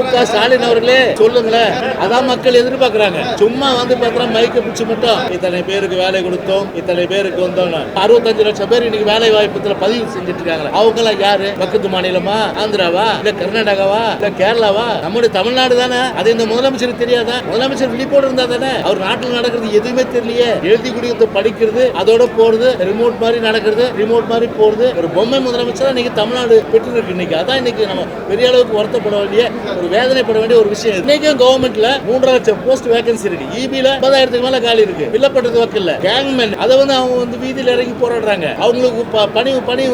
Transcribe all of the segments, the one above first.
மு க ஸ்டாலின் அவர்களே சொல்லுங்களேன். அதான் மக்கள் எதிர்பார்க்கறாங்க. சும்மா வந்து பார்த்தா மைக்க பிடிச்சு மட்டும் இத்தனை பேருக்கு வேலை கொடுத்தோம் இத்தனை பேருக்கு வந்தோம் அறுபத்தஞ்சு லட்சம் பேர் இன்னைக்கு வேலை வாய்ப்புல பதிவு செஞ்சுட்டு இருக்காங்க அவங்க எல்லாம் யாரு? பக்கத்து மாநிலமா? ஆந்திராவா? இல்ல கர்நாடகாவா? இல்ல கேரளாவா? நம்முடைய தமிழ்நாடு தானே? அது இந்த முதலமைச்சருக்கு தெரியாதா? முதலமைச்சர் விழிப்போடு இருந்தா தானே? அவர் நாட்டில் நடக்கிறது எதுவுமே தெரியலையே. எழுதி குடிக்கிறது படிக்கிறது அதோட போறது ரிமோட் மாதிரி நடக்கிறது ரிமோட் மாதிரி போறது. ஒரு பொம்மை முதலமைச்சர் இன்னைக்கு தமிழ்நாடு பெற்று இருக்கு இன்னைக்கு அதான் இன்னைக்கு நம்ம பெரிய அளவுக்கு வருத்தப்பட வேண்டிய ஒரு வேதனைப்பட வேண்டிய ஒரு விஷயம் இன்னைக்கும் கவர்மெண்ட்ல மூன்றரை லட்சம் போஸ்ட் வேகன்சி இருக்கு. இபில முப்பதாயிரத்துக்கு மேல காலி இருக்கு. வில்லப்பட்டது வக்கல்ல. கேங்மேன் அதை வந்து அவங்க வந்து வீதியில் இறங்கி போராடுறாங்க. அவங்களுக்கு ப- பணி பணி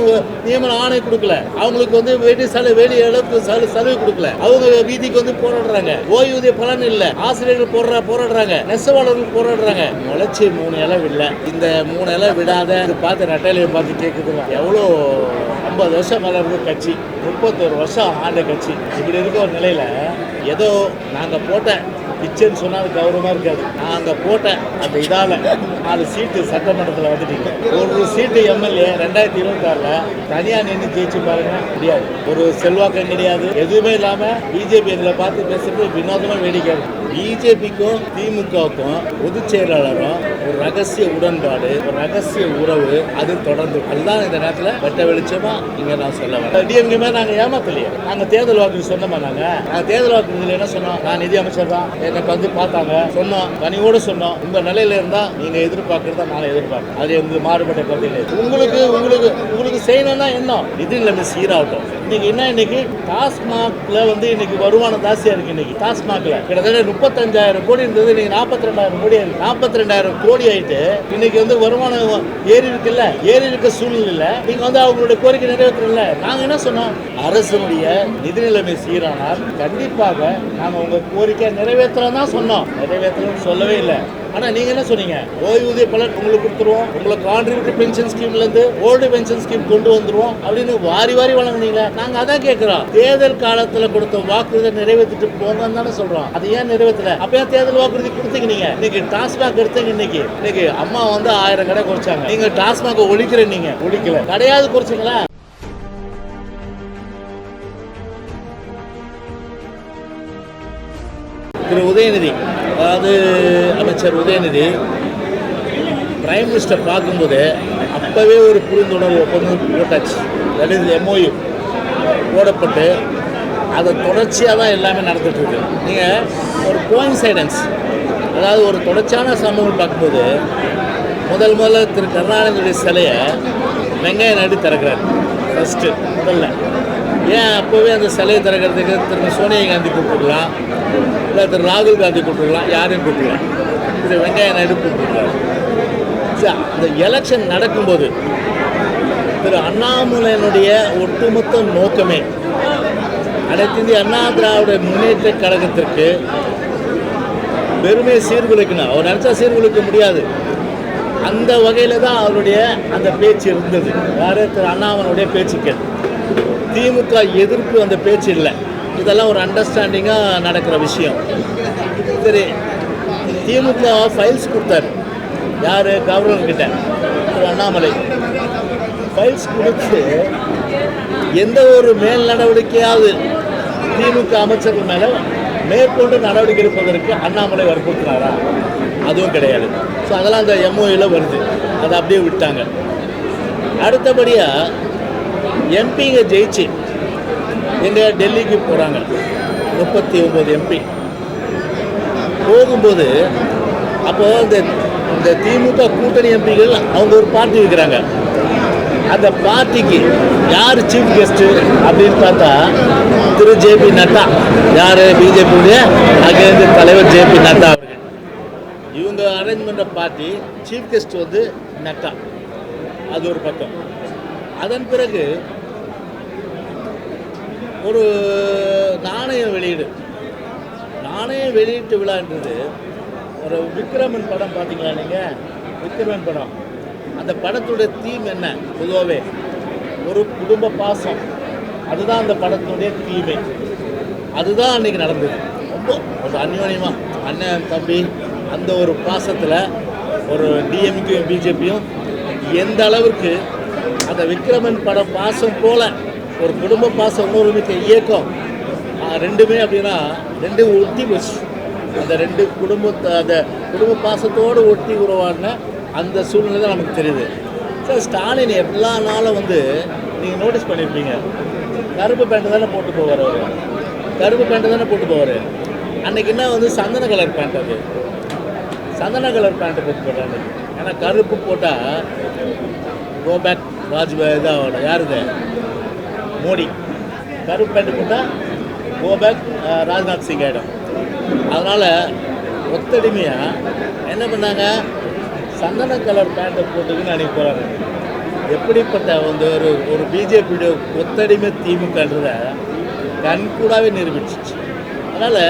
நியமன ஆணை கொடுக்கல. அவங்களுக்கு வந்து வெடி சலுகை வெளி அளவுக்கு சலு- சலுகை கொடுக்கல. அவங்க வீதிக்கு வந்து போராடுறாங்க. ஓய்வூதிய பலன் இல்ல. ஆசிரியர்கள் போரா போராடுறாங்க. நெசவாளர்கள் போராடுறாங்க. முளைச்சி மூணு இலை விடல. இந்த மூணு இலை விடாத இது பார்த்து நட்டாலையை பார்த்து கேட்குது எவ்வளோ ஐம்பது வருஷம் மேலே இருந்த கட்சி முப்பத்தொரு வருஷம் ஆண்ட கட்சி. இப்படி இருக்க ஒரு நிலையில் ஏதோ நாங்கள் போட்ட பிச்சைன்னு சொன்னால் அது கௌரவமாக இருக்காது. அங்கே போட்ட அந்த இதால் நாலு சீட்டு சட்டமன்றத்தில் வந்துட்டீங்க. ஒரு சீட்டு எம்எல்ஏ ரெண்டாயிரத்தி இருபத்தாறில் தனியாக நின்று ஜெயிச்சு பாருங்க முடியாது. ஒரு செல்வாக்கம் கிடையாது. எதுவுமே இல்லாமல் பிஜேபி எங்களை பார்த்து பேசுறது வினோதமாக வேடிக்கை பிஜேபிக்கும் திமுகவுக்கும் பொதுச் செயலாளரும் ஒரு ரகசிய உடன்பாடு ஒரு ரகசிய உறவு அது தொடர்ந்து. அதுதான் இந்த நேரத்தில் வெட்ட வெளிச்சமா இங்க நான் சொல்ல வரேன். டிஎம்கே மேல நாங்க ஏமாத்தலையே. நாங்க தேர்தல் வாக்கு சொன்னோமா நாங்க? நாங்க தேர்தல் வாக்கு என்ன சொன்னோம்? நான் நிதி அமைச்சர் தான். எனக்கு வந்து பார்த்தாங்க. சொன்னோம். பணியோடு சொன்னோம். உங்க நிலையில இருந்தா நீங்க எதிர்பார்க்கறத நான் எதிர்பார்க்கிறேன். அது எங்களுக்கு மாறுபட்ட கருத்து இல்லை உங்களுக்கு உங்களுக்கு உங்களுக்கு செய்யணும்னா என்ன? நிதி நிலைமை சீராகட்டும். இன்னைக்கு என்ன இன்னைக்கு? டாஸ்மாக்ல வந்து இன்னைக்கு வருமானம் ஜாஸ்தியா இருக்கு இன்னைக்கு. டாஸ்மாக்ல. கிட்டத்தட்ட முப்பத்தஞ்சாயிரம் கோடி இருந்தது இன்னைக்கு நாற்பத்தி ரெண்டாயிரம் கோடி ஆயிருக்கு. நாற்பத்தி ரெண்டாயிரம் கோடி ஆயிட்டு இன்னைக்கு வந்து வருமானம் ஏறி இருக்குல்ல? ஏறி இருக்க சூழ்நிலை நீங்க வந்து அவங்களுடைய கோரிக்கை நிறைவேற்றல நாங்க என்ன சொன்னோம்? அரசனுடைய நிதி நிலைமை சீரானால் கண்டிப்பாக நாங்க உங்க கோரிக்கை நிறைவேற்றலாம் தான் சொன்னோம். நிறைவேற்றலன்னு சொல்லவே இல்லை. ஆனால் நீங்கள் என்ன சொன்னீங்க? ஓய்வூதிய பலன் உங்களுக்கு கொடுத்துருவோம். உங்களை கான்ட்ரிபியூட்டரி பென்ஷன் ஸ்கீம்லேருந்து ஓல்டு பென்ஷன் ஸ்கீம் கொண்டு வந்துருவோம் அப்படின்னு வாரி வாரி வழங்குனீங்க. நாங்கள் அதான் கேட்குறோம் தேர்தல் காலத்தில் கொடுத்த வாக்குறுதியை நிறைவேற்றிட்டு போங்கன்னு தானே சொல்கிறோம் அது ஏன் நிறைவேற்றல? அப்போ ஏன் தேர்தல் வாக்குறுதி கொடுத்தீங்க நீங்கள் இன்னைக்கு டாஸ்மாக் எடுத்தீங்க இன்னைக்கு. இன்னைக்கு அம்மா வந்து ஆயிரம் கடை குறைச்சாங்க. நீங்கள் டாஸ்மாக் ஒழிக்கிற நீங்கள் ஒழிக்கல. கடையாவது குறைச்சிங்களா? திரு உதயநிதி அதாவது அமைச்சர் உதயநிதி பிரைம் மினிஸ்டர் பார்க்கும்போது அப்போவே ஒரு புரிந்துணர்வு ஒப்பந்தம் போட்டாச்சு. தட் இஸ் எம்ஓயு போடப்பட்டு அதை தொடர்ச்சியாக தான் எல்லாமே நடந்துகிட்ருக்கு நீங்கள் ஒரு கோயின்சைடன்ஸ் அதாவது ஒரு தொடர்ச்சியான சம்பவம் பார்க்கும்போது முதல் முதல்ல திரு கருணாநிதியுடைய சிலையை வெங்காய நாயுடு திறக்கிறார். ஃபஸ்ட்டு முதல்ல. ஏன் அப்போவே அந்த சிலையை திறக்கிறதுக்கு திரு சோனியா காந்தி கூப்பிட்டுக்கலாம்? இல்லை திரு ராகுல் காந்தி கூப்பிட்டுக்கலாம்? யாரையும் கூப்பிடலாம் திரு வெங்கைய நாயுடு கூப்பிட்டுருக்காரு எலெக்ஷன் நடக்கும்போது திரு அண்ணாமலையினுடைய ஒட்டுமொத்த நோக்கமே அனைத்து இந்திய அண்ணா திராவிட முன்னேற்ற கழகத்திற்கு பெருமையை சீர்குலைக்கணும். அவர் நினச்சா சீர்குலைக்க முடியாது. அந்த வகையில் தான் அவருடைய அந்த பேச்சு இருந்தது. யாரு? திரு அண்ணாமலனுடைய பேச்சுக்கள். திமுக எதிர்ப்பு அந்த பேச்சு இல்லை. இதெல்லாம் ஒரு அண்டர்ஸ்டாண்டிங்காக நடக்கிற விஷயம். சரி திமுக ஃபைல்ஸ் கொடுத்தாரு. யார்? கவர்னர் கிட்ட திரு அண்ணாமலை. ஃபைல்ஸ் கொடுத்து எந்த ஒரு மேல் நடவடிக்கையாவது திமுக அமைச்சர்கள் மேலே மேற்கொண்டு நடவடிக்கை எடுப்பதற்கு அண்ணாமலை வற்புறுத்தினாரா? அதுவும் கிடையாது. ஸோ அதெல்லாம் அந்த எம்ஓயில் வருது. அதை அப்படியே விட்டாங்க. அடுத்தபடியாக எம்பிங்க ஜெயிச்சு எங்கே டெல்லிக்கு போகிறாங்க முப்பத்தி ஒம்பது எம்பி போகும்போது அப்போ இந்த இந்த திமுக கூட்டணி எம்பிகள் அவங்க ஒரு பார்ட்டி இருக்கிறாங்க அந்த பார்ட்டிக்கு யார் சீஃப் கெஸ்ட்டு அப்படின்னு பார்த்தா திரு ஜேபி நட்டா. யார்? பிஜேபியுடைய அகில தலைவர் ஜேபி நட்டா அவர்கள். இவங்க அரேஞ்ச் பண்ணுற பார்ட்டி சீஃப் கெஸ்ட் வந்து நட்டா. அது ஒரு பக்கம். அதன் பிறகு ஒரு நாணய வெளியீடு. நாணய வெளியீட்டு விழான்றது ஒரு விக்ரமன் படம் பார்த்தீங்களா நீங்கள் விக்ரமன் படம். அந்த படத்துடைய தீம் என்ன? பொதுவாகவே ஒரு குடும்ப பாசம். அதுதான் அந்த படத்தினுடைய தீமை அதுதான் அன்னைக்கு நடந்தது. ரொம்ப ஒரு அந்யோன்யமாக அண்ணன் தம்பி அந்த ஒரு பாசத்தில் ஒரு டிஎம்கேயும் பிஜேபியும் எந்த அளவுக்கு அந்த விக்ரமன் பட பாசம் போல ஒரு குடும்ப பாசம் இன்னொரு மிக்க இயக்கம். ரெண்டுமே அப்படின்னா ரெண்டும் ஒட்டி போச்சு அந்த ரெண்டு குடும்பத்தை அந்த குடும்ப பாசத்தோடு ஒட்டி உருவாடின அந்த சூழ்நிலை தான் நமக்கு தெரியுது. சார் ஸ்டாலின் எல்லா நாளும் வந்து நீங்கள் நோட்டீஸ் பண்ணியிருப்பீங்க கருப்பு பேண்ட்டு தானே போட்டு போவார் அவர். கருப்பு பேண்ட்டு தானே போட்டு போவார். அன்றைக்கி என்ன வந்து சந்தன கலர் பேண்ட் அது. சந்தன கலர் பேண்ட்டு போட்டு போட்டார் ஏன்னா கருப்பு போட்டால் கோ பேக் வாஜ்பாய் இதாக யாருது மோடி. கருப்பு பேண்ட் போட்டால் கோபக் ராஜ்நாத் சிங் ஆகிடும் அதனால் ஒத்தடிமையாக என்ன பண்ணாங்க? சந்தன கலர் பேண்ட்டை போட்டுக்குன்னு அன்றைக்கி போகிறாங்க எப்படிப்பட்ட வந்து ஒரு ஒரு பிஜேபியோட ஒத்தடிமை திமுகன்றத கண்கூடாவே நிரூபிச்சிச்சு. அதனால்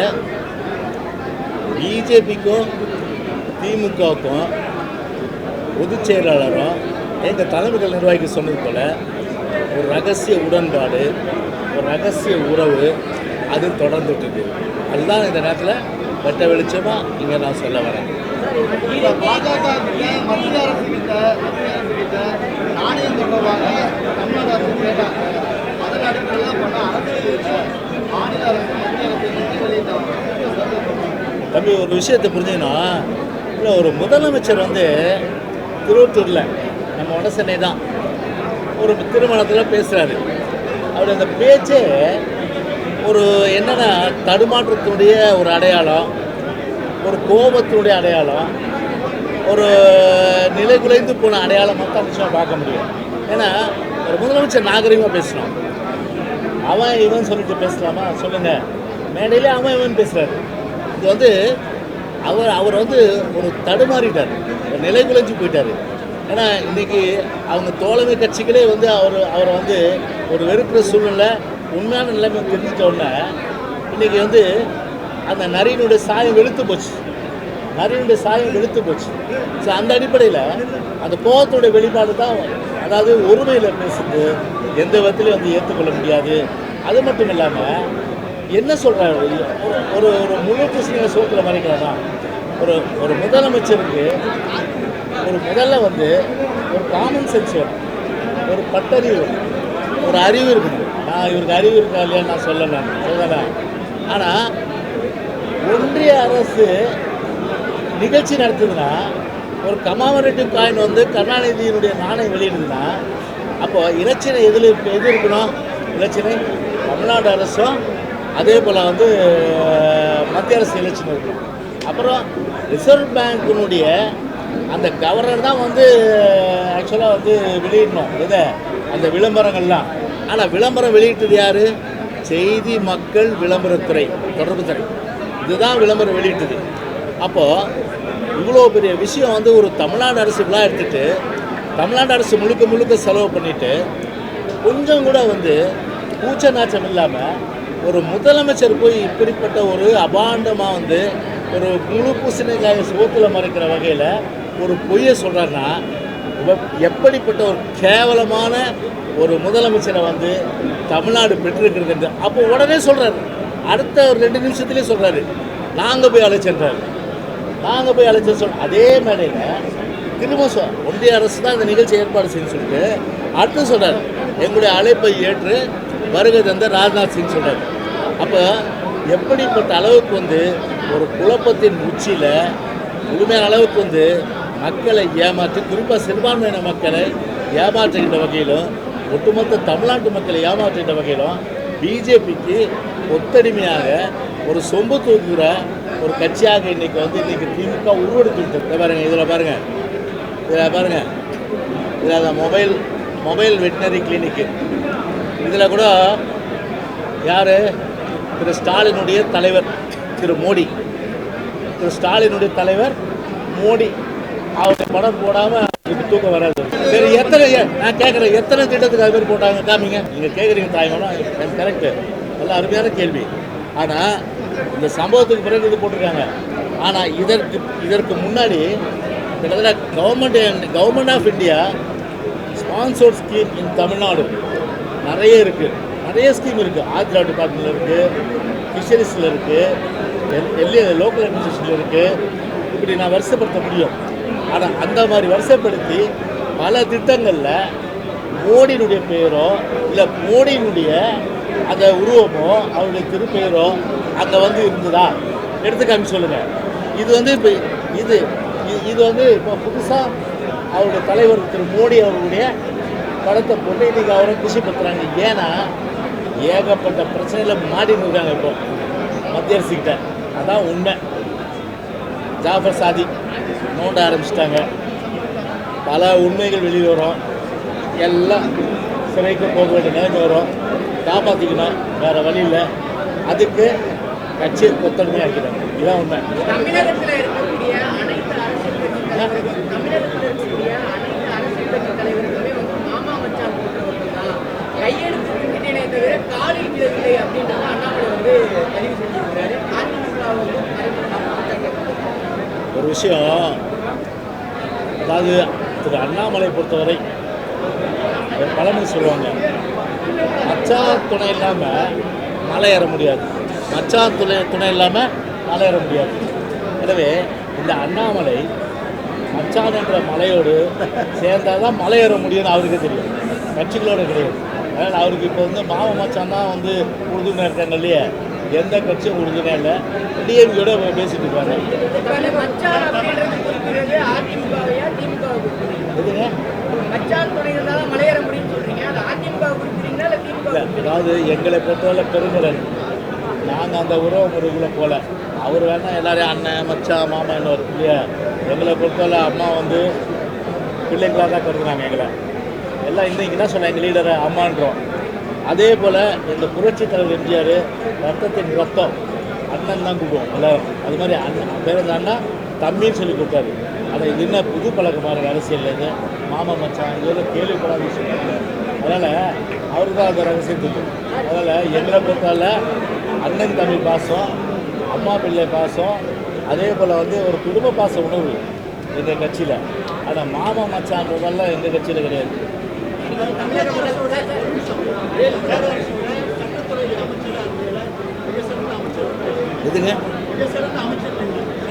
பிஜேபிக்கும் திமுகவுக்கும் பொதுச் செயலாளரும் எங்கள் தலைமைகள் நிர்வாகிக்கு சொன்னது போல் ஒரு ரகசிய உடன்பாடு ஒரு ரகசிய உறவு அது தொடர்ந்துட்டு இருக்கு அதுதான் இந்த நேரத்தில் வெட்ட வெளிச்சமாக இங்கே நான் சொல்ல வரேன். தம்பி ஒரு விஷயத்தை புரிஞ்சுக்கணும் இல்லை ஒரு முதலமைச்சர் வந்து திருவத்தூரில் நம்ம வட சென்னை தான். ஒரு திருமணத்தில் பேசுகிறாரு அவர் அந்த பேச்சே ஒரு என்னென்னா தடுமாற்றத்தினுடைய ஒரு அடையாளம் ஒரு கோபத்தினுடைய அடையாளம் ஒரு நிலை குலைந்து போன அடையாளம் தான் நிச்சயமாக பார்க்க முடியும். ஏன்னா ஒரு முதலமைச்சர் நாகரிகமாக பேசணும். அவன் இவன் சொல்லிட்டு பேசலாமா? சொல்லுங்க. மேடையிலே அவன் இவன் பேசுகிறாரு இது வந்து அவர் அவர் வந்து ஒரு தடுமாறிட்டார். ஒரு நிலை குலைஞ்சு போயிட்டார். ஏன்னா இன்றைக்கி அவங்க தோழமை கட்சிகளே வந்து அவர் அவரை வந்து ஒரு வெறுக்கிற சூழ்நிலை உண்மையான நிலைமை தெரிஞ்சிட்ட உடனே இன்னைக்கு வந்து அந்த நரியினுடைய சாயம் வெளுத்து போச்சு. நரியினுடைய சாயம் வெளுத்து போச்சு. ஸோ அந்த அடிப்படையில் அந்த கோபத்தோட வெளிப்பாடு தான் அதாவது ஒருமையில் பேசுறது எந்த விதத்துலையும் வந்து ஏற்றுக்கொள்ள முடியாது. அது மட்டும் இல்லாமல் என்ன சொல்கிறாரு ஒரு ஒரு முழு பிரச்சனையை சோத்தில் மறைக்கிறதா? ஒரு ஒரு முதலமைச்சருக்கு ஒரு முதல்ல வந்து ஒரு காமன் சென்ஸ் ஒரு பட்டறிவு ஒரு அறிவு இருக்கணும். நான் இவருக்கு அறிவு இருக்கா இல்லையான்னு நான் சொல்லலை சொல்லலை ஆனால் ஒன்றிய அரசு நிகழ்ச்சி நடத்துதுன்னா ஒரு கமாமரேட்டிவ் காயின் வந்து கருணாநிதியினுடைய நாணயம் வெளியிடுதுன்னா அப்போ இலச்சினை எதில் எது இருக்கணும்? இலச்சினை தமிழ்நாடு அரசும் அதே போல் வந்து மத்திய அரசு இலச்சினை இருக்கணும். அப்புறம் ரிசர்வ் பேங்க்கினுடைய அந்த கவர்னர் தான் வந்து ஆக்சுவலாக வந்து வெளியிடணும். இதை அந்த விளம்பரங்கள்லாம். ஆனால் விளம்பரம் வெளியிட்டது யார்? செய்தி மக்கள் விளம்பரத்துறை தொடர்புத்துறை இதுதான் விளம்பரம் வெளியிட்டது. அப்போது இவ்வளோ பெரிய விஷயம் வந்து ஒரு தமிழ்நாடு அரசு விழா எடுத்துட்டு தமிழ்நாடு அரசு முழுக்க முழுக்க செலவு பண்ணிவிட்டு கொஞ்சம் கூட வந்து கூச்ச நாச்சம் இல்லாமல் ஒரு முதலமைச்சர் போய் இப்படிப்பட்ட ஒரு அபாண்டமாக வந்து ஒரு முழு பூசணிக்காய சுகத்தில் மறைக்கிற வகையில் ஒரு பொய்யை சொல்கிறாருன்னா எப்படிப்பட்ட ஒரு கேவலமான ஒரு முதலமைச்சரை வந்து தமிழ்நாடு பெற்றிருக்கிறது என்று அப்போ உடனே சொல்கிறாரு அடுத்த ஒரு ரெண்டு நிமிஷத்துலேயே சொல்கிறாரு நாங்கள் போய் அழைச்சன்றாரு நாங்கள் போய் அழைச்சேன்னு சொல் அதே மேடையில் திரும்ப சொல் ஒன்றிய அரசு தான் இந்த நிகழ்ச்சி ஏற்பாடு செய்ய சொல்லிட்டு அடுத்து சொல்கிறார் எங்களுடைய அழைப்பை ஏற்று வருகை தந்த ராஜ்நாத் சிங் சொல்கிறார் அப்போ எப்படிப்பட்ட அளவுக்கு வந்து ஒரு குழப்பத்தின் உச்சியில் முழுமையான அளவுக்கு வந்து மக்களை ஏமாற்றி குறிப்பாக சிறுபான்மையின மக்களை ஏமாற்றுகின்ற வகையிலும் ஒட்டுமொத்த தமிழ்நாட்டு மக்களை ஏமாற்றுகின்ற வகையிலும் பிஜேபிக்கு ஒத்தடிமையாக ஒரு சொம்பு தூக்குகிற ஒரு கட்சியாக இன்றைக்கி வந்து இன்றைக்கி திமுக உருவெடுத்து பாருங்கள் இதில் பாருங்கள் இதில் பாருங்கள் இதில் அந்த மொபைல் மொபைல் வெட்டினரி கிளினிக்கு. இதில் கூட யார்? திரு ஸ்டாலினுடைய தலைவர் திரு மோடி. திரு ஸ்டாலினுடைய தலைவர் மோடி. அவருடைய படம் போடாமல் தூக்கம் வராது. சரி எத்தனை நான் கேட்குறேன் எத்தனை திட்டத்துக்கு அது மாதிரி போட்டாங்க? காமிங்க. நீங்கள் கேட்குறீங்க தாய்மானம் கரெக்டு நல்ல அருமையான கேள்வி. ஆனால் இந்த சம்பவத்துக்கு பிறகு இது போட்டிருக்காங்க. ஆனால் இதற்கு இதற்கு முன்னாடி கிட்டத்தட்ட government government of India sponsor scheme in Tamil Nadu. நிறைய இருக்குது நிறைய ஸ்கீம் இருக்குது ஆத்ரா டிபார்ட்மெண்ட்டில் இருக்குது ஃபிஷரிஸில் இருக்குது எல்ஏ லோக்கல் அட்மினிஸ்ட்ரேஷனில் இருக்குது இப்படி நான் வருஷப்படுத்த முடியும். ஆனால் அந்த மாதிரி வரிசைப்படுத்தி பல திட்டங்களில் மோடியினுடைய பெயரோ இல்லை மோடியினுடைய அந்த உருவமோ அவருடைய திருப்பெயரோ அங்கே வந்து இருந்ததா? எடுத்து காமி சொல்லுங்கள் இது வந்து இப்போ இது இது வந்து இப்போ புதுசாக அவருடைய தலைவர் திரு மோடி அவருடைய படத்தை போட்டு இன்றைக்கி அவரை குஷிப்படுத்துறாங்க ஏன்னா ஏகப்பட்ட பிரச்சனையில் மாட்டின்னு இருக்காங்க இப்போ மத்திய அரசுக்கிட்ட அதான் உண்மை. ஜாஃபர் சாதி. நோண்ட ஆரம்பிச்சிட்டாங்க. பல உண்மைகள் வெளியே வரும். எல்லாம் சிறைக்கு போக வேண்டிய நிலைமை வரும். காப்பாற்றிக்கணும் வேறு வழி இல்லை. அதுக்கு கட்சியை கொத்தன்மையாக இருக்கிறாங்க இதுதான் உண்மை. கையெழுத்து இருக்கக்கூடிய அனைத்து கட்சி தலைவர்கள் தமிழகத்துல இருக்கக்கூடிய அனைத்து அரசியல் கட்சி தலைவர்களுமே வந்து மாமா மச்சான் போன்றவர்கள் தான் கையெழுத்து விட்டுட்டேனே தவிர காலில் விழவில்லை அப்படின்றத அண்ணாமலை வந்து பதிவு செஞ்சிருக்கிறாரு அதிமுக வந்து மறைமுகமாக ஒரு விஷயம். அதாவது திரு அண்ணாமலை பொறுத்தவரை பழமொழி சொல்லுவாங்க. மச்சா துணை இல்லாமல் மலை ஏற முடியாது. மச்சா துணை துணை இல்லாமல் மலை ஏற முடியாது. எனவே இந்த அண்ணாமலை மச்சான் என்ற மலையோடு சேர்ந்தால் தான் மலை ஏற முடியும்னு அவருக்கு தெரியும். கட்சிகளோடு கிடையாது. அதனால் அவருக்கு இப்போ வந்து மாம மச்சான் தான் வந்து உறுதுணையாக இருக்காங்க இல்லையே? எந்த கட்சியும் உறுதுணையாக இல்லை. டிஎம்கேட பேசிட்டு இருக்காங்க. தான் அதாவது எங்களை பொறுத்தவரை பெருங்குறல் நாங்கள் அந்த உறவு முறைக்குள்ளே போகல அவர் வேணா எல்லாரையும் அண்ணன் மச்சான் மாமா என்ன இல்லையா எங்களை பொறுத்தவரை அம்மா வந்து பிள்ளைங்களாக தான் கருதுனாங்க எங்களை. எல்லாம் இன்னைக்கு என்ன சொன்னாங்க? எங்கள் லீடரை அம்மான்றோம். அதே போல் இந்த புரட்சி தலைவர் எம்ஜிஆர் ரத்தத்தின் ரத்தம் அண்ணன் தான் கூப்பிடுவோம் எல்லாரும் அது மாதிரி அண்ணன் பேர் அண்ணா? தம்பின்னு சொல்லி கொடுத்தாரு ஆனால் இது என்ன புது பழக்கமாக இருக்குது அரசியல் இது? மாமா மச்சான் இதெல்லாம் கேள்விப்படாத விஷயம் அதனால் அவரு தான் அந்த ரகசியம் அதனால் எங்களை பொறுத்தால அண்ணன் தம்பி பாசம் அம்மா பிள்ளை பாசம் அதே போல் வந்து ஒரு குடும்ப பாச உணர்வு எங்கள் கட்சியில். ஆனால் மாமா மச்சான்றதெல்லாம் எங்கள் கட்சியில் கிடையாது. எதுங்க?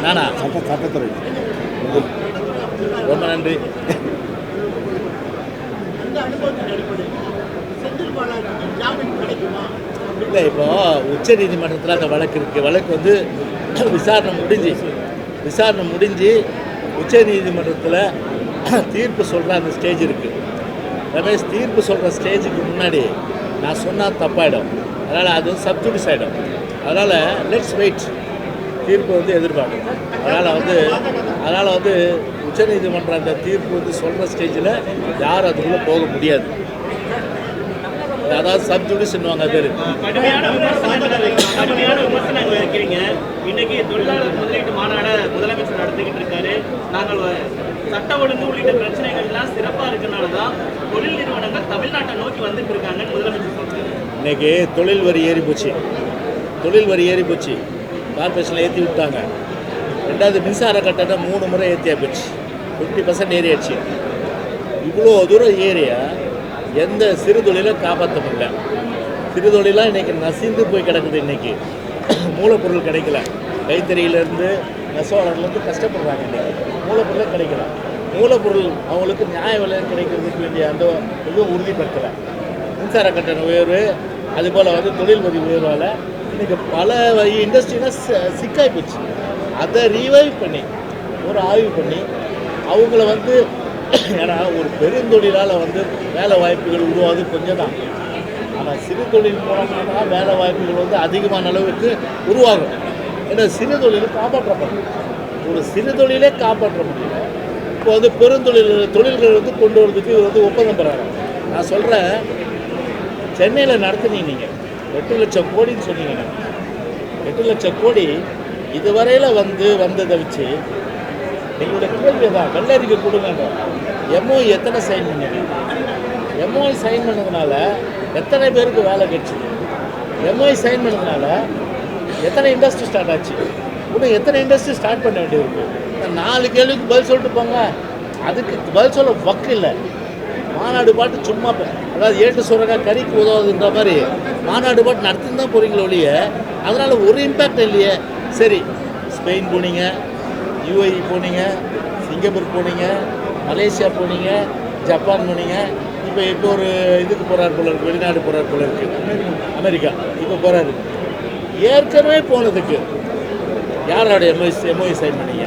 நானா? சட்ட சட்டத்துறை. ரொம்ப நன்றி. இல்லை இப்போ உச்ச நீதிமன்றத்தில் அந்த வழக்கு இருக்குது வழக்கு வந்து விசாரணை முடிஞ்சு விசாரணை முடிஞ்சு உச்ச நீதிமன்றத்தில் தீர்ப்பு சொல்கிற அந்த ஸ்டேஜ் இருக்குது ரமேஷ் தீர்ப்பு சொல்கிற ஸ்டேஜுக்கு முன்னாடி நான் சொன்னால் தப்பாயிடும். அதனால் அது வந்து சப்ஜூடிஸ் ஆகிடும் அதனால் லெட்ஸ் வெயிட் தீர்ப்பு வந்து எதிர்பார்க்கும். அதனால் வந்து அதனால் வந்து உச்சநீதிமன்றம் அந்த தீர்ப்பு வந்து சொல்கிற ஸ்டேஜில் யாரும் அதுக்குள்ளே போக முடியாது. அதாவது சப்ஜுடிஸ்ன்னுவாங்க பேர். கடுமையான விமர்சனங்கள் கடுமையான இன்னைக்கு தொழிலாளர் முதலீட்டு மாநாட முதலமைச்சர் நடத்திக்கிட்டு இருக்காரு. நாங்கள் சட்ட ஒழுங்கு உள்ளிட்ட பிரச்சனைகள்லாம் எல்லாம் சிறப்பா இருக்கனால தான் தொழில் நிறுவனங்கள் தமிழ்நாட்டை நோக்கி வந்துட்டு இருக்காங்கன்னு முதலமைச்சர் இன்றைக்கி இன்னைக்கு தொழில் வரி ஏறி போச்சு. தொழில் வரி ஏறி போச்சு. கார்பரேஷனில் ஏற்றி விட்டாங்க. ரெண்டாவது மின்சார கட்டணம் மூணு முறை ஏற்றியா போச்சு. ஃபிஃப்டி பர்சன்ட் ஏறியாச்சு. இவ்வளோ தூரம் ஏரியா எந்த சிறு தொழிலும் காப்பாற்ற முடியல சிறு தொழிலாக இன்றைக்கி நசிந்து போய் கிடக்குது இன்றைக்கி மூலப்பொருள் கிடைக்கல. கைத்தறியிலேருந்து நெசவாளர்லேருந்து கஷ்டப்படுறாங்க இன்றைக்கி மூலப்பொருளே கிடைக்கல. மூலப்பொருள் அவங்களுக்கு நியாய விலை கிடைக்கிறதுக்கு வேண்டிய அந்த இதுவும் உறுதிப்படுத்தலை. மின்சார கட்டண உயர்வு அதுபோல் வந்து தொழில் வரி உயர்வால் இன்றைக்கி பல இண்டஸ்ட்ரிலாம் சிக்காய் போச்சு. அதை ரீவைவ் பண்ணி ஒரு ஆய்வு பண்ணி அவங்கள வந்து ஏன்னா ஒரு பெருந்தொழிலால் வந்து வேலை வாய்ப்புகள் உருவாது கொஞ்சம் தான். ஆனால் சிறு தொழில் மூலமாக வேலை வாய்ப்புகள் வந்து அதிகமான அளவுக்கு உருவாகும். ஏன்னா சிறு தொழில் காப்பாற்றப்படும் ஒரு சிறு தொழிலே காப்பாற்ற முடியல. இப்போ வந்து பெருந்தொழில் தொழில்கள் வந்து கொண்டு வரதுக்கு இவர் வந்து ஒப்பந்தம் பெறாங்க நான் சொல்கிறேன் சென்னையில் நடத்துனீங்க நீங்கள் எட்டு லட்சம் கோடின்னு சொன்னீங்க. எட்டு லட்சம் கோடி இதுவரையில் வந்து வந்ததை வச்சு எங்களுடைய கேள்வி தான் வெள்ளரிக்கை கொடுங்க எம்ஓஐ எத்தனை சைன் பண்ணீங்க? எம்ஓஐ சைன் பண்ணதுனால எத்தனை பேருக்கு வேலை கிடைச்சிது எம்ஓஐ சைன் பண்ணதுனால எத்தனை இண்டஸ்ட்ரி ஸ்டார்ட் ஆச்சு? இன்னும் எத்தனை இண்டஸ்ட்ரி ஸ்டார்ட் பண்ண வேண்டியிருக்கு? நாலு கேள்விக்கு பதில் சொல்லிட்டு போங்க. அதுக்கு பதில் சொல்ல வக்கு இல்லை. மாநாடு பாட்டு சும்மா ப- அதாவது ஏட்டு சுரக்கா கறிக்கு உதவுதுன்ற மாதிரி மாநாடு பாட்டு நடத்தின்னு தான் போகிறீங்களே ஒழிய அதனால் ஒரு இம்பேக்ட் இல்லையே. சரி ஸ்பெயின் போனீங்க யூஏஇ போனீங்க சிங்கப்பூர் போனீங்க மலேசியா போனீங்க ஜப்பான் போனீங்க இப்போ இப்போ ஒரு இதுக்கு போகிறார் போல இருக்கு வெளிநாடு போகிறார் போல இருக்கு. அமெரிக்கா இப்போ போகிறாரு ஏற்கனவே போனதுக்கு யாரோட எம்ஓஎஸ் எம்ஓஐ சைன் பண்ணீங்க?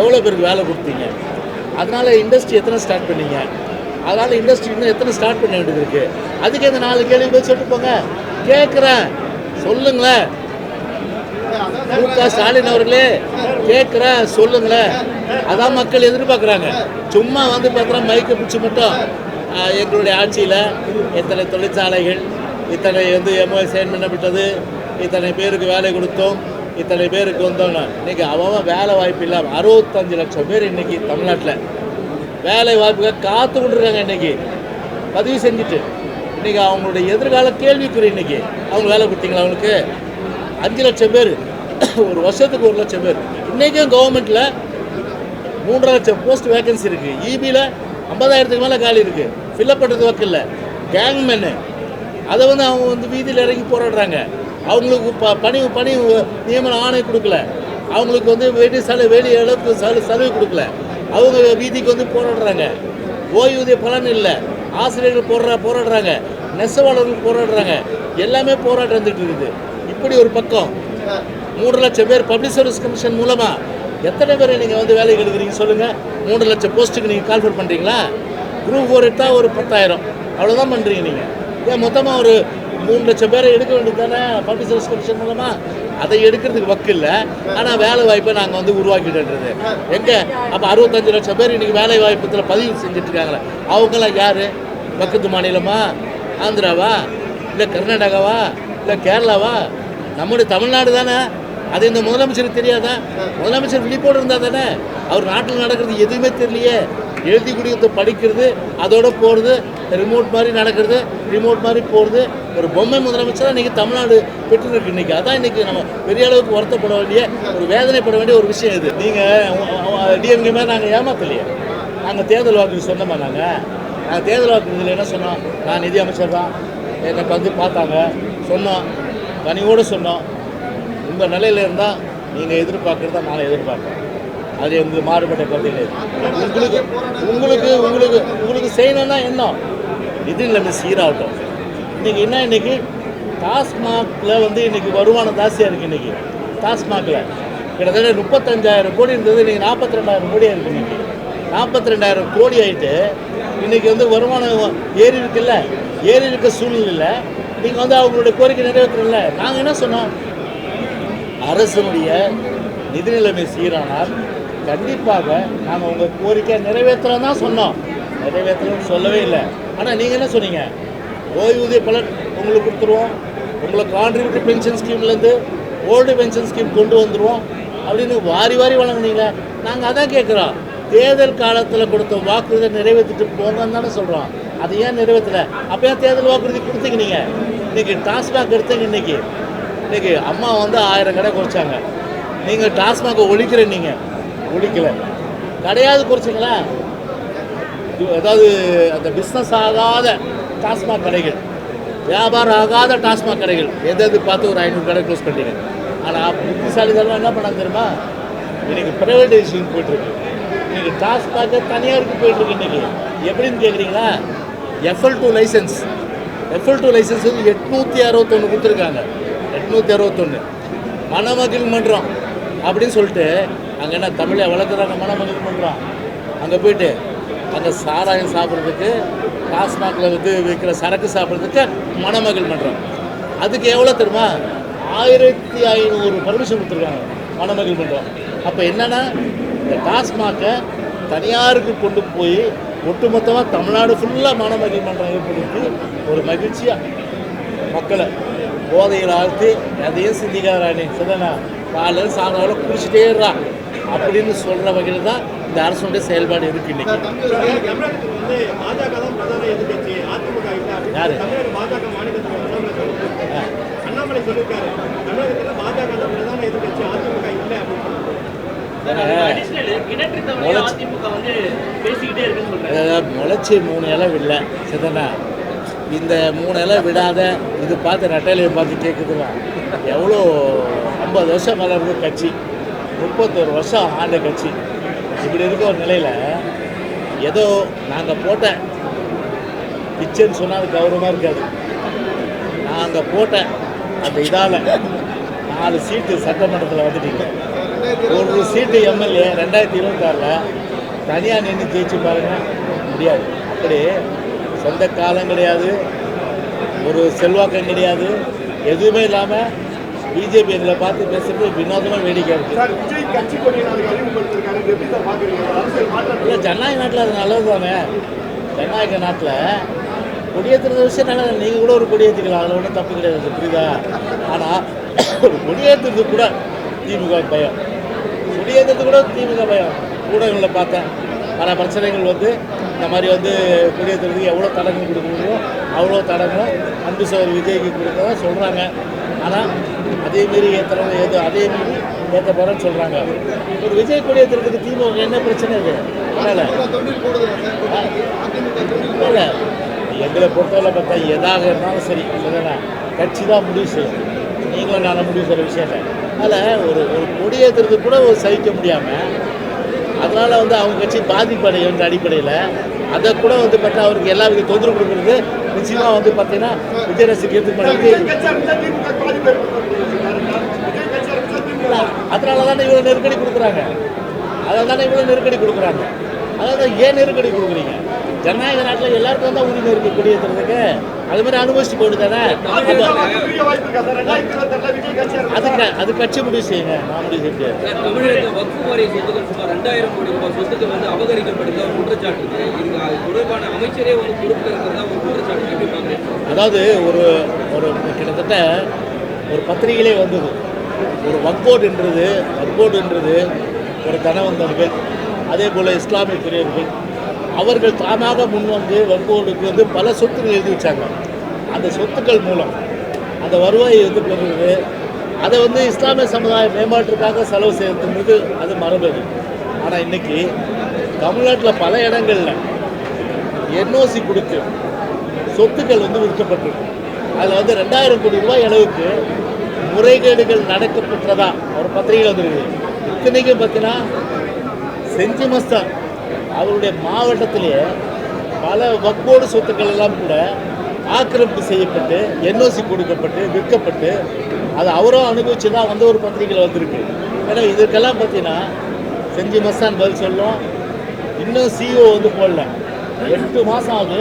எவ்வளோ பேருக்கு வேலை கொடுத்தீங்க? அதனால் இண்டஸ்ட்ரி எத்தனை ஸ்டார்ட் பண்ணீங்க? அதனால் இண்டஸ்ட்ரி இன்னும் எத்தனை ஸ்டார்ட் பண்ண வேண்டியது இருக்குது அதுக்கு இந்த நாலு கேள்வி போய் சொல்லிட்டு போங்க. கேட்குறேன் சொல்லுங்களேன். மு க ஸ்டாலின் அவர்களே கேட்குறேன் சொல்லுங்களேன். அதான் மக்கள் எதிர்பார்க்குறாங்க. சும்மா வந்து பார்த்தா மைக்கை பிடிச்சி மட்டும். எங்களுடைய ஆட்சியில் இத்தனை தொழிற்சாலைகள் இத்தனை வந்து எம்ஓ சைன் பண்ணப்பட்டது இத்தனை பேருக்கு வேலை கொடுத்தோம் இத்தனை பேருக்கு வந்தோன்னு இன்னைக்கு அவன் வேலை வாய்ப்பு இல்லாமல் அறுபத்தஞ்சு லட்சம் பேர் இன்னைக்கு தமிழ்நாட்டில். வேலை வாய்ப்புகள் காத்து கொண்டிருக்காங்க இன்னைக்கு. பதிவு செஞ்சுட்டு. இன்னைக்கு அவங்களுடைய எதிர்கால கேள்விக்குறி இன்னைக்கு. அவங்க வேலை கொடுத்தீங்களா அவங்களுக்கு? அஞ்சு லட்சம் பேர். ஒரு வருஷத்துக்கு ஒரு லட்சம் பேர். இன்றைக்கும் கவர்மெண்ட்டில் மூன்றரை லட்சம் போஸ்ட் வேகன்சி இருக்குது இபியில் ஐம்பதாயிரத்துக்கு மேலே காலி இருக்குது ஃபில்லப் பண்ணுறது ஒர்க் இல்லை. கேங்மேனு அதை வந்து அவங்க வந்து வீதியில் இறங்கி போராடுறாங்க. அவங்களுக்கு ப பணி பணி நியமன ஆணை கொடுக்கல. அவங்களுக்கு வந்து வெடி சலு வெளி அளவுக்கு சலு சலுகை கொடுக்கல. அவங்க வீதிக்கு வந்து போராடுறாங்க. ஓய்வூதிய பலன் இல்லை. ஆசிரியர்கள் போடுற போராடுறாங்க. நெசவாளர்கள் போராடுறாங்க. எல்லாமே போராட்டம் வந்துட்டு இருக்குது. இப்படி ஒரு பக்கம் மூன்று லட்சம் பேர் பப்ளிக் சர்வீஸ் கமிஷன் மூலமாக எத்தனை பேரை நீங்கள் வந்து வேலைக்கு எடுக்கிறீங்க சொல்லுங்கள் மூன்று லட்சம் போஸ்ட்டுக்கு நீங்கள் கால்ஃபர் பண்ணுறீங்களா குரூப் ஃபோர் எடுத்தால் ஒரு பத்தாயிரம். அவ்வளோதான் பண்ணுறீங்க நீங்கள் ஏன் மொத்தமாக ஒரு மூணு லட்சம் பேரை எடுக்க வேண்டியது தானே பப்ளிக் சர்வீஸ் கமிஷன் மூலமா? அதை எடுக்கிறதுக்கு வக்கு இல்லை. ஆனால் வேலை வாய்ப்பை நாங்கள் வந்து உருவாக்கிட்டுன்றது. எங்கே? அப்போ அறுபத்தஞ்சு லட்சம் பேர் இன்றைக்கி வேலை வாய்ப்பத்தில் பதிவு செஞ்சுட்டு இருக்காங்களே அவங்களாம் யார்? பக்கத்து மாநிலமா? ஆந்திராவா? இல்லை கர்நாடகாவா? இல்லை கேரளாவா? நம்முடைய தமிழ்நாடு தானே? அது இந்த முதலமைச்சருக்கு தெரியாதா? முதலமைச்சர் விழிப்போடு இருந்தால் தானே? அவர் நாட்டில் நடக்கிறது எதுவுமே தெரியலையே. எழுதி குடிக்கிறது படிக்கிறது அதோட போகிறது ரிமோட் மாதிரி நடக்கிறது ரிமோட் மாதிரி போகிறது ஒரு பொம்மை முதலமைச்சராக இன்றைக்கி தமிழ்நாடு பெற்றுருக்கு. இன்றைக்கி அதான் இன்றைக்கி நம்ம பெரிய அளவுக்கு வருத்தப்பட வேண்டிய ஒரு வேதனைப்பட வேண்டிய ஒரு விஷயம் இது. நீங்கள் டிஎம்கே மாதிரி நாங்கள் ஏமாத்தலையே. நாங்கள் தேர்தல் வாக்கு சொன்னோமா நாங்கள் நாங்கள் தேர்தல் இதில் என்ன சொன்னோம்? நான் நிதி அமைச்சர் தான். எனக்கு வந்து பார்த்தாங்க. சொன்னோம். கனிவோடு சொன்னோம். உங்கள் நிலையில் இருந்தால் நீங்கள் எதிர்பார்க்குறத நான் எதிர்பார்க்குறேன். அது எங்களுக்கு மாறுபட்ட கருத்து இல்லை உங்களுக்கு உங்களுக்கு உங்களுக்கு உங்களுக்கு செய்யணும்னா என்ன? நிதி நிலைமை சீராகட்டும் இன்றைக்கி என்ன இன்னைக்கு? டாஸ்மாகில் வந்து இன்னைக்கு வருமானம் ஜாஸ்தியாக இருக்குது இன்னைக்கு. டாஸ்மாகில். கிட்டத்தட்ட முப்பத்தஞ்சாயிரம் கோடி இருந்தது இன்னைக்கு நாற்பத்தி ரெண்டாயிரம் கோடியாக இருக்குது இன்னைக்கு. நாற்பத்தி ரெண்டாயிரம் கோடி ஆகிட்டு இன்னைக்கு வந்து வருமானம் ஏறி இருக்குல்ல? ஏறி இருக்க சூழ்நிலையில் நீங்கள் வந்து அவங்களுடைய கோரிக்கை நிறைவேற்றல நாங்கள் என்ன சொன்னோம்? அரசனுடைய நிதி நிலைமை சீரானால் கண்டிப்பாக நாங்கள் உங்கள் கோரிக்கையை நிறைவேற்றலாம் தான் சொன்னோம். நிறைவேற்றலன்னு சொல்லவே இல்லை. ஆனால் நீங்கள் என்ன சொன்னீங்க? ஓய்வூதிய பலன் உங்களுக்கு கொடுத்துருவோம். உங்களை கான்ட்ரிபியூட்டர் பென்ஷன் ஸ்கீம்லேருந்து ஓல்டு பென்ஷன் ஸ்கீம் கொண்டு வந்துடுவோம் அப்படின்னு வாரி வாரி வழங்குனீங்க. நாங்கள் அதான் கேட்குறோம் தேர்தல் காலத்தில் கொடுத்த வாக்குறுதியை நிறைவேற்றிட்டு போங்கன்னு தானே சொல்கிறோம் அது ஏன் நிறைவேற்றலை? அப்போ ஏன் தேர்தல் வாக்குறுதி கொடுத்தீங்க நீங்கள் இன்றைக்கி டாஸ்மாக் எடுத்தீங்க இன்றைக்கி இன்றைக்கி அம்மா வந்து ஆயிரம் கடை குறைச்சாங்க. நீங்கள் டாஸ்மாக ஒழிக்கிற நீங்கள் முடிக்கல. கிடையாது குறைச்சிங்களா? இது அதாவது அந்த பிஸ்னஸ் ஆகாத டாஸ்மாக் கடைகள் வியாபாரம் ஆகாத டாஸ்மாக் கடைகள் எது எது பார்த்து ஒரு ஐநூறு கடை க்ளோஸ் பண்ணிட்டீங்க ஆனால் புத்திசாலிதனம் என்ன பண்ணாங்க தெரியுமா? இன்னைக்கு ப்ரைவேடைசேஷன் போயிட்டுருக்கு. இன்னைக்கு டாஸ்மாக தனியாருக்கு போயிட்டுருக்கு இன்னைக்கு. எப்படின்னு கேட்குறீங்களா FL two licence FL two licence வந்து எட்நூற்றி அறுபத்தொன்று கொடுத்துருக்காங்க. எட்நூற்றி அறுபத்தொன்று மணமகிழ் மன்றம். அப்படின்னு சொல்லிட்டு அங்கே என்ன தமிழை வளர்க்குறாங்க மணமகிழ் பண்ணுறான் அங்கே போயிட்டு அங்கே சாராயம் சாப்பிட்றதுக்கு டாஸ்மாகில் வந்து விற்கிற சரக்கு சாப்பிட்றதுக்கு மணமகள் மன்றம் அதுக்கு எவ்வளோ தெரியுமா? ஆயிரத்தி ஐநூறு பர்மிஷன் கொடுத்துருக்காங்க. மணமகிழ் மன்றம் அப்போ என்னன்னா இந்த டாஸ்மாகை தனியாருக்கு கொண்டு போய் ஒட்டுமொத்தமாக தமிழ்நாடு ஃபுல்லாக மணமகிழ் மன்றம் ஏற்படுத்தி ஒரு மகிழ்ச்சியாக மக்களை போதையில் ஆழ்த்தி அதையும் சிந்திக்காதானே சரிதானா காலையில் சாயங்காலம் குடிச்சிட்டே இருறா. அப்படின்னு சொல்கிற வகையில் தான் இந்த அரசுடைய செயல்பாடு இருக்கு இன்னைக்கு. இல்ல யாரு? இல்ல முளைச்சி மூணு இலை விடல. சிதனா இந்த மூணு இலை விடாத இது பார்த்து ரெட்டையிலையை பார்த்து கேட்குதுலாம் எவ்வளோ ஐம்பது வருஷம் மேலே இருக்க கட்சி முப்பத்தொரு வருஷம் ஆண்ட கட்சி. இப்படி இருக்க ஒரு நிலையில் ஏதோ நாங்கள் போட்டேன் பிச்சைன்னு சொன்னால் அது கௌரவமாக இருக்காது. நாங்கள் போட்டேன் அந்த இதால் நாலு சீட்டு சட்டமன்றத்தில் வந்துட்டீங்க. ஒரு சீட்டு எம்எல்ஏ ரெண்டாயிரத்தி இருபத்தாறில் தனியாக நின்று ஜெயிச்சு பாருங்க. முடியாது. அப்படி சொந்த காலம் கிடையாது. ஒரு செல்வாக்கம் கிடையாது. எதுவுமே இல்லாமல் பிஜேபி எங்களை பார்த்து பேசுறது வினோதமாக வேடிக்கை இருக்குது இல்லை ஜனநாயக நாட்டில் அது நல்லது தானே. ஜனநாயக நாட்டில் கொடியேற்றுறது விஷயம் நல்லது. நீங்கள் கூட ஒரு கொடியேற்றிக்கலாம் அதில் ஒன்றும் தப்பு கிடையாது. புரியுதா? ஆனால் ஒரு கொடியேற்றுறது கூட திமுக பயம். கொடியேற்றுறது கூட திமுக பயம். ஊடகங்களில் பார்த்தேன். பல பிரச்சனைகள் வந்து இந்த மாதிரி வந்து கொடியேற்றுறதுக்கு எவ்வளோ தடங்கள் கொடுக்க முடியும் அவ்வளோ தடங்களும் அன்பு சோர் விஜய்க்கு கொடுக்கறதா சொல்கிறாங்க ஆனால் அதே மீறி ஏற்றுறவங்க ஏதோ அதே மீறி ஏற்ற போகிறேன்னு சொல்கிறாங்க ஒரு விஜய் கொடியேற்றுறதுக்கு திமுக என்ன பிரச்சனை இது? அதனால். இல்லை எங்களை பொறுத்தவரை பார்த்தா எதாக இருந்தாலும் சரி இல்லைன்னா கட்சி தான் முடிவு செய்யும். நீங்களும் நான் முடிவு செய்கிற விஷயம் இல்லை அதில் ஒரு ஒரு கொடியேற்றுறது கூட ஒரு சகிக்க முடியாமல் அதனால் வந்து அவங்க கட்சி பாதிப்படையுன்ற அடிப்படையில் அதை கூட வந்து பார்த்தா அவருக்கு எல்லா வித தொந்தரவு கொடுக்குறது. நிச்சயமாக வந்து பார்த்தீங்கன்னா விஜய் ரசிகர் சார் பண்ணி விஜய் கட்சி ஆரம்பிச்சா திமுக பாதிப்பு ஏற்படுத்தும் விஜய் கட்சி திமுக அதனால தானே இவ்வளோ நெருக்கடி கொடுக்குறாங்க. அதனால தானே இவ்வளோ நெருக்கடி கொடுக்குறாங்க. அதாவது ஏன் நெருக்கடி கொடுக்குறீங்க? ஜனநாயக நாட்டில் எல்லாருக்கும் தான் உரிமை இருக்குது குடியேற்றுறதுக்கு அது மாதிரி அனுபவிச்சுட்டு போட்டு தானே? இருக்கா அது கட்சி முடிவு செய்யுங்க. நான் முடிவு வக்ஃபு வாரிய சொத்துக்கள் சுமார் ரெண்டாயிரம் கோடி ரூபாய் சொத்துக்கள் வந்து அபகரிக்கப்படுறதா ஒரு குற்றச்சாட்டு. இருக்கு இதுக்கு அது தொடர்பான அமைச்சரே பொறுப்பில் இருக்கிறதா ஒரு குற்றச்சாட்டு. எப்படி பார்க்குறேன் அதாவது ஒரு ஒரு கிட்டத்தட்ட ஒரு பத்திரிகையிலே வந்தது. ஒரு வக்போர்டுன்றது வக்போர்டுன்றது ஒரு தனவந்தர்கள் அதே போல் இஸ்லாமிய பிரியர்கள் அவர்கள் தாமாக முன்வந்து வக்போர்டுக்கு வந்து பல சொத்துக்கள் எழுதி வச்சாங்க. அந்த சொத்துக்கள் மூலம். அந்த வருவாயை வந்து பெறுவது. அதை வந்து இஸ்லாமிய சமுதாய மேம்பாட்டிற்காக செலவு செய்யறதுன்றது அது மரபு ஆனால் இன்னைக்கு தமிழ்நாட்டில் பல இடங்களில் என்ஓசி கொடுத்து சொத்துக்கள் வந்து விற்கப்பட்டிருக்கு. அதில் வந்து ரெண்டாயிரம் கோடி ரூபாய் அளவுக்கு முறைகேடுகள் நடக்கப்பட்டதா ஒரு பத்திரிகையில் வந்துருக்குது. இத்தனைக்கும் பார்த்தீங்கன்னா செஞ்சி மஸ்தான் அவருடைய மாவட்டத்திலேயே பல வக்கோடு சொத்துக்கள் எல்லாம் கூட ஆக்கிரமிப்பு செய்யப்பட்டு என்ஓசி கொடுக்கப்பட்டு விற்கப்பட்டு அது அவரும் அனுபவிச்சு தான் வந்து ஒரு பத்திரிகையில் வந்திருக்கு. ஏன்னா இதுக்கெல்லாம் பார்த்தீங்கன்னா செஞ்சி மஸ்தான் பதில் சொல்லும். இன்னும் சிஓ வந்து போடல. எட்டு மாதம் ஆகுது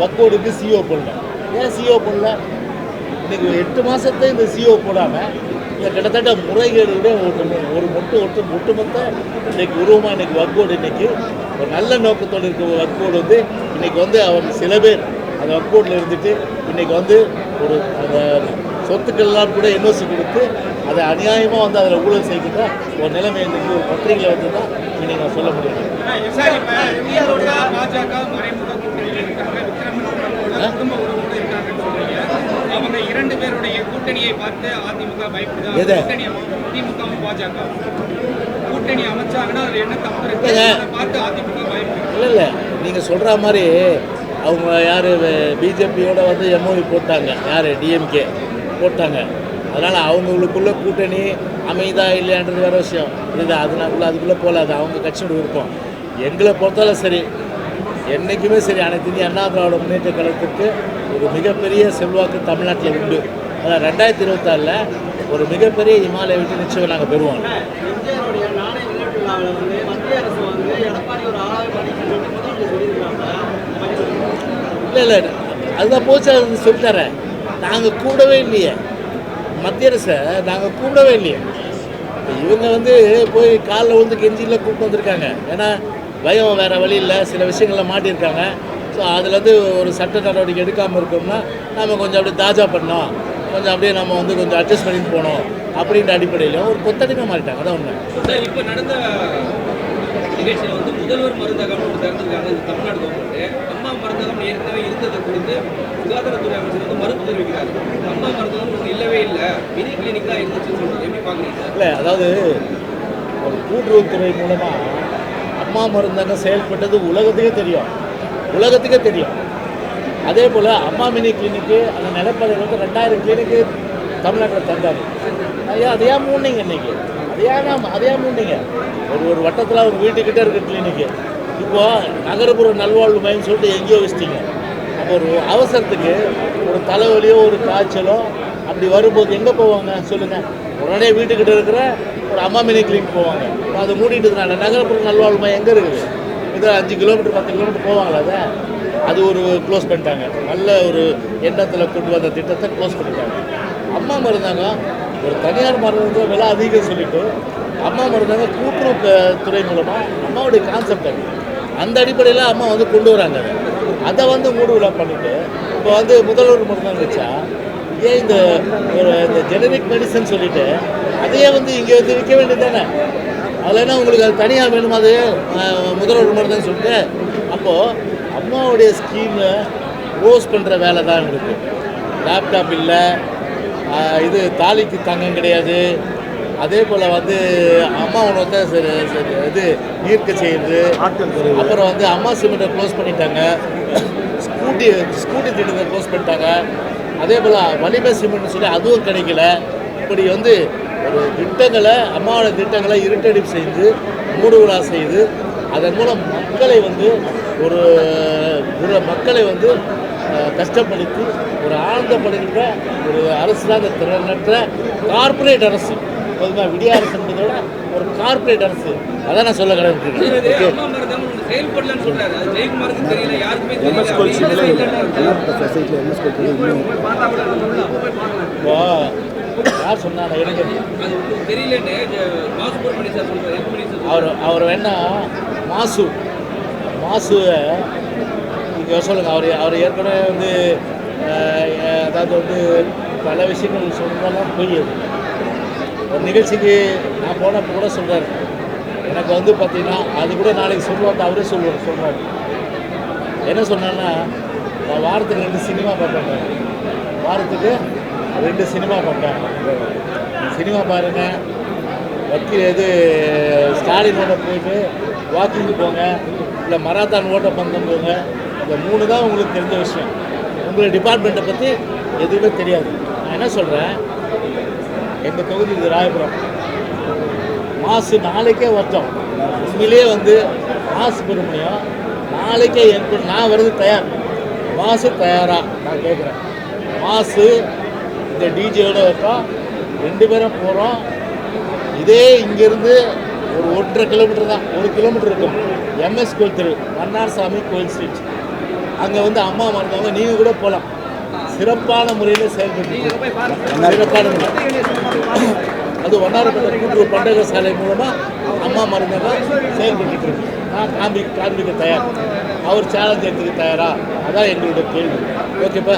வக்கோடுக்கு சிஓ போடல. ஏன் சிஓ போடல? இன்னைக்கு எட்டு மாதத்தை இந்த சிஓ போடாமல் இந்த கிட்டத்தட்ட முறைகேடுடைய ஒரு ஒரு மொட்டு ஒட்டு ஒட்டுமொத்த இன்னைக்கு உருவமாக இன்னைக்கு வக்கோடு இன்னைக்கு ஒரு நல்ல நோக்கத்தோடு இருக்க ஒரு வக்கோடு வந்து இன்னைக்கு வந்து அவங்க சில பேர் அந்த வக்கோடில் இருந்துட்டு இன்னைக்கு வந்து ஒரு அந்த சொத்துக்கள்லாம் கூட என்ஓசி கொடுத்து அதை அநியாயமாக வந்து அதில் ஊழல் செய்கின்ற ஒரு நிலைமை இன்னைக்கு ஒரு பத்திரிகையில் வந்து தான் இன்னைக்கு நான் சொல்ல முடியும் பாஜக மறைமுக கூட்டணியில் இருக்காங்க விக்ரமன் பிரபுவோட குடும்ப உறவோடு இருக்காங்கன்னு சொல்றீங்க அவங்க இரண்டு பேருடைய கூட்டணியை பார்த்து அதிமுக பயப்படுதா? திமுகவும் பாஜக. கூட்டணி அமைச்சாங்கன்னா அதுல என்ன தப்பு இருக்கு? பார்த்து அதிமுக பயப்படுது. இல்லை இல்லை. நீங்கள் சொல்கிற மாதிரி அவங்க யார் பிஜேபியோட வந்து எம்ஓவி போட்டாங்க. யார்? டிஎம்கே போட்டாங்க. அதனால் அவங்களுக்குள்ள கூட்டணி அமைதா இல்லையான்றது வேற விஷயம். இது அதனாக்குள்ள அதுக்குள்ளே போகல அது அவங்க கட்சியோட விருப்பம். எங்களை பொறுத்தவரை சரி. என்றைக்குமே சரி. அனைத்து இந்திய அண்ணா திராவிட முன்னேற்ற கழகத்துக்கு ஒரு மிகப்பெரிய செல்வாக்கு தமிழ்நாட்டில் உண்டு. அதான் ரெண்டாயிரத்தி இருபத்தாறில் ஒரு மிகப்பெரிய இமாலய விட்டு நிச்சயம் நாங்கள் பெறுவோம். இல்லை இல்லை அதுதான் போச்சு அது சொல்லித்தரேன். நாங்கள் கூடவே இல்லையே. மத்திய அரசை நாங்கள் கூடவே இல்லையே. இவங்க வந்து போய் காலில் வந்து கெஞ்சியில் கூப்பிட்டு வந்திருக்காங்க. ஏன்னா பயம் வேறு வழி இல்லை. சில விஷயங்கள்ல மாட்டியிருக்காங்க. ஸோ அதில் வந்து ஒரு சட்ட நடவடிக்கை எடுக்காமல் இருக்கோம்னா நம்ம கொஞ்சம் அப்படியே தாஜா பண்ணோம் கொஞ்சம் அப்படியே நம்ம வந்து கொஞ்சம் அட்ஜஸ்ட் பண்ணிட்டு போனோம் அப்படின்ற அடிப்படையிலும் ஒரு கொத்தடிமை மாறிட்டாங்க. அதான் உண்மை. சார் இப்போ நடந்த நிகழ்ச்சியில் வந்து முதல்வர் மருந்தகம் ஒன்று திறந்திருக்காங்க இந்த தமிழ்நாடு கவர்மெண்ட் அம்மா மருந்தகம் ஏற்கனவே இருந்ததை குறித்து சுகாதாரத்துறை அமைச்சர் வந்து மறுப்பு தெரிவிக்கிறார். அம்மா மருந்தகம் ஒன்று இல்லவே இல்லை. மினி கிளினிக் தான் இருந்துச்சுன்னு எப்படி பார்க்குறீங்க இல்லை அதாவது ஒரு கூட்டுறவுத்துறை மூலமாக அம்மா மருந்தகம் செயல்பட்டது உலகத்துக்கே தெரியும். உலகத்துக்கே தெரியும் அதே போல் அம்மா மினி கிளினிக்கு அந்த நிலப்படையில் வந்து ரெண்டாயிரம் கிளினிக்கு தமிழ்நாட்டில் தந்தார். ஐயா அதையா மூணுங்க இன்னைக்கு? அதையா நாம் அதையா மூணுங்க ஒரு ஒரு வட்டத்தில் ஒரு வீட்டுக்கிட்டே இருக்க கிளினிக்கு இப்போது நகர்ப்புற நல்வாழ்வு மையம் சொல்லிட்டு எங்கேயோ வச்சிட்டீங்க. அப்போ ஒரு அவசரத்துக்கு ஒரு தலைவலியோ ஒரு காய்ச்சலோ அப்படி வரும்போது எங்கே போவாங்க? சொல்லுங்கள் உடனே வீட்டுக்கிட்ட இருக்கிற ஒரு அம்மா மினி கிளினிக் போவாங்க. இப்போ மூடிட்டு இருந்தாங்க நகர்ப்புற நல்வாழ்வு மையம் எங்கே இருக்குது? இது அஞ்சு கிலோமீட்டர் பத்து கிலோமீட்டர் போவாங்களா அதை? அது ஒரு க்ளோஸ் பண்ணிட்டாங்க. நல்ல ஒரு எண்ணத்தில் கொண்டு வந்த திட்டத்தை க்ளோஸ் பண்ணிட்டாங்க. அம்மா மருந்தாங்க ஒரு தனியார் மருந்து விலை அதிகம் சொல்லிட்டு அம்மா மருந்தாங்க கூட்டுறவு துறை மூலமாக அம்மாவுடைய கான்செப்ட் அது. அந்த அடிப்படையில் அம்மா வந்து கொண்டு வராங்க அதை. வந்து மூடு விழா இப்போ வந்து முதல்வர் மருந்தாங்க வச்சா ஏன் இந்த ஒரு இந்த ஜெனரிக் மெடிசன் சொல்லிட்டு அதையே வந்து இங்கே வந்து விற்க வேண்டியது தானே? அதில் என்ன உங்களுக்கு அது தனியாக வேணுமா அது? முதல்வர் மருந்துன்னு சொல்லிட்டு? அப்போது அம்மாவுடைய ஸ்கீமை ரோஸ் பண்ணுற வேலை தான் எங்களுக்கு லேப்டாப் இல்லை. இது தாலிக்கு தங்கம் கிடையாது. அதே போல் வந்து அம்மா உணவத்தை சரி சரி இது ஈர்க்க செய்யுது. அப்புறம் வந்து அம்மா சிமெண்ட்டை க்ளோஸ் பண்ணிட்டாங்க. ஸ்கூட்டி ஸ்கூட்டி திட்டத்தை க்ளோஸ் பண்ணிட்டாங்க. அதே போல் வலிமை சிமெண்ட்னு சொல்லி அதுவும் கிடைக்கல. இப்படி வந்து ஒரு திட்டங்களை அம்மாவோட திட்டங்களை இருட்டடிப்பு செய்து மூடு விழா செய்து அதன் மூலம் மக்களை வந்து ஒரு ஒரு மக்களை வந்து கஷ்டப்படுத்தி ஒரு ஆனந்தப்படுகின்ற ஒரு அரசு தான் இந்த திறனற்ற கார்ப்பரேட் அரசு. பொதுவாக விடிய அரசுன்றதை விட ஒரு கார்ப்பரேட் அரசு. அதான் நான் சொல்ல இது யார் சொன்னாங்க? மினிஸ்டர் அவர் அவர் வேணா மாசு மாசுவை இங்கே சொல்லுங்கள் அவர் அவர் ஏற்கனவே வந்து அதாவது வந்து பல விஷயங்கள் சொன்னதெல்லாம் பொய். ஒரு நிகழ்ச்சிக்கு நான் போனப்போ கூட சொல்கிறார் எனக்கு வந்து பார்த்தீங்கன்னா அது கூட நாளைக்கு சொல்லுவாங்க அவரே சொல்லுவார் சொல்கிறார் என்ன சொன்னான்னா நான் வாரத்துக்கு ரெண்டு சினிமா பார்ப்பேன். வாரத்துக்கு ரெண்டு சினிமா பார்ப்பேன் சினிமா பாருங்கள் வக்கீல் இது ஸ்டாலினோட போயிட்டு வாக்கிங் போங்க இல்லை மராத்தான் ஓட்ட பந்தம் போங்க இந்த மூணு தான் உங்களுக்கு தெரிஞ்ச விஷயம். உங்களை டிபார்ட்மெண்ட்டை பற்றி எதுவுமே தெரியாது. நான் என்ன சொல்கிறேன் எங்கள் தொகுதி இது ராயபுரம். மாசு நாளைக்கே வரட்டும் உண்மையிலேயே வந்து மாசு பெருமையும் நாளைக்கே எனக்கு நான் வர்றது தயார். மாசு தயாரா? நான் கேட்குறேன் மாசு இந்த டிஜேயோட இருக்கோம் ரெண்டு பேரும் போகிறோம் இதே இங்கேருந்து ஒரு ஒன்றரை கிலோமீட்டர் தான். ஒரு கிலோமீட்டர் இருக்கும். எம்எஸ் கோயில் தெரு மன்னார் சாமி கோயில் ஸ்ட்ரீட் அங்கே வந்து அம்மா மறந்தவங்க. நீங்கள் கூட போகலாம் சிறப்பான முறையில் செயல்பட்டு சிறப்பான முறை. அது ஒன்னாரப்பட்ட கூட்டுறவு பண்டக சாலை மூலமாக அம்மா மருந்தக செயல்பட்டு இருக்கு நான் காண்பி காண்பிக்க தயார். அவர் சேலஞ்ச் எடுத்துக்க தயாரா? அதான் எங்களுடைய கேள்வி. ஓகேப்பா